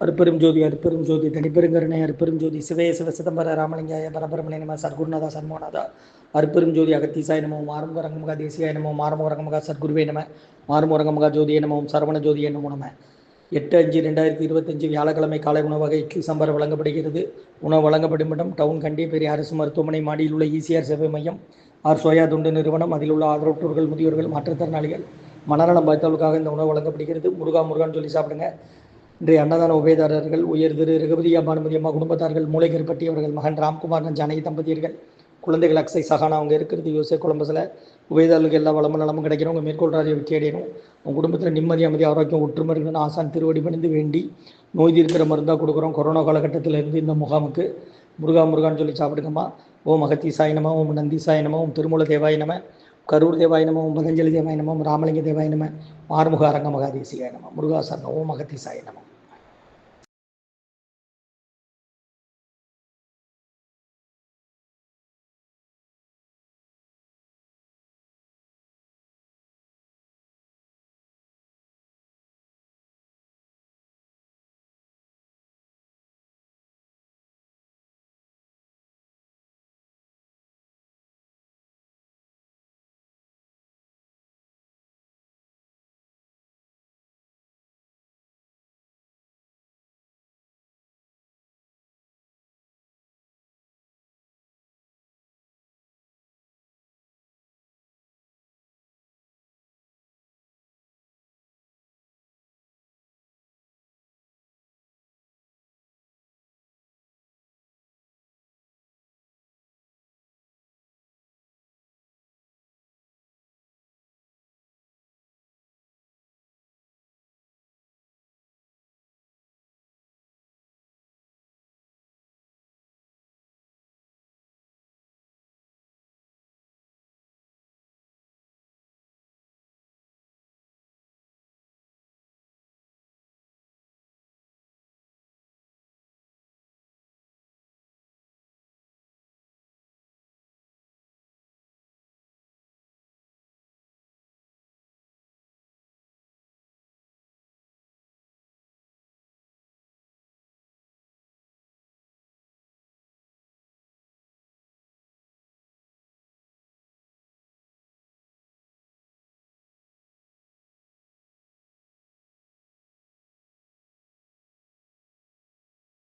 அருப்பெரும் ஜோதி அருப்பெரும் ஜோதி தனிப்பெருங்கருணை அருப்பெரும் ஜோதி சிவே சிவ சிதம்பர ராமலிங்காய பரபரமணி நம சர்க்குருநாதா சர்மோநாதா. அருப்பெரும் ஜோதி அகத்தீசாய நமோ மாறுமுக ரங்கமுக தேசியாய நமோ மாறுமுக ரங்கமுக சர்க்குருவே நம மாறுமுக ரங்கமுக ஜோதிய நமோ சரவண ஜோதி நமோ நம. எட்டு அஞ்சு ரெண்டாயிரத்தி இருபத்தஞ்சு வியாழக்கிழமை காலை உணவகை இட்லி சாம்பார் வழங்கப்படுகிறது. உணவு வழங்கப்படும் இடம் டவுன் கண்டி பெரிய அரசு மருத்துவமனை மாடியில் உள்ள ஈசிஆர் சேவை மையம். ஆர். சோயா துண்டு நிறுவனம் அதில் உள்ள ஆதரவற்றோர்கள் முதியோர்கள் மாற்றுத்திறனாளிகள். மனநலம் பாதித்தவர்களுக்காக இந்த உணவு வழங்கப்படுகிறது. முருகா முருகான்னு சொல்லி சாப்பிடுங்க. இன்றைய அன்னதான உபயதாரர்கள் உயர் திரு ரகுபதியா அம்மா அம்மா குடும்பத்தார்கள் மூளைகர்பட்டி அவர்கள் மகன் ராம்குமார் ஜானகி தம்பதியர்கள் குழந்தைகள் அக்ஸை சகானா அவங்க இருக்கிறது யோசே குழம்புல உபயதாரர்களுக்கு எல்லா வளமும் நலமும் கிடைக்கிறவங்க மேற்கொள்றாரிய வெற்றி அடையணும் உங்கள் குடும்பத்தில் நிம்மதி அமைதி ஆரோக்கியம் ஒற்றுமை ஆசான் திருவடி பணிந்து வேண்டி நோய் தீர்க்கிற மருந்தாக கொடுக்குறோம். கொரோனா காலகட்டத்தில் இருந்து இந்த முகாமுக்கு. முருகா முருகான்னு சொல்லி சாப்பிடுங்கம்மா. ஓம் அகத்தி சாயினமா ஓம் நந்தி சாயினமா ஓம் திருமூல தேவாயினமா கரூர் தேவாய நமம் பதஞ்சலி தேவாய நமம் ராமலிங்க தேவாய நம மாறுமுக அரங்க மகாதேசியாய நம. முருகாசர் ஓம் மகதீசாய நமம்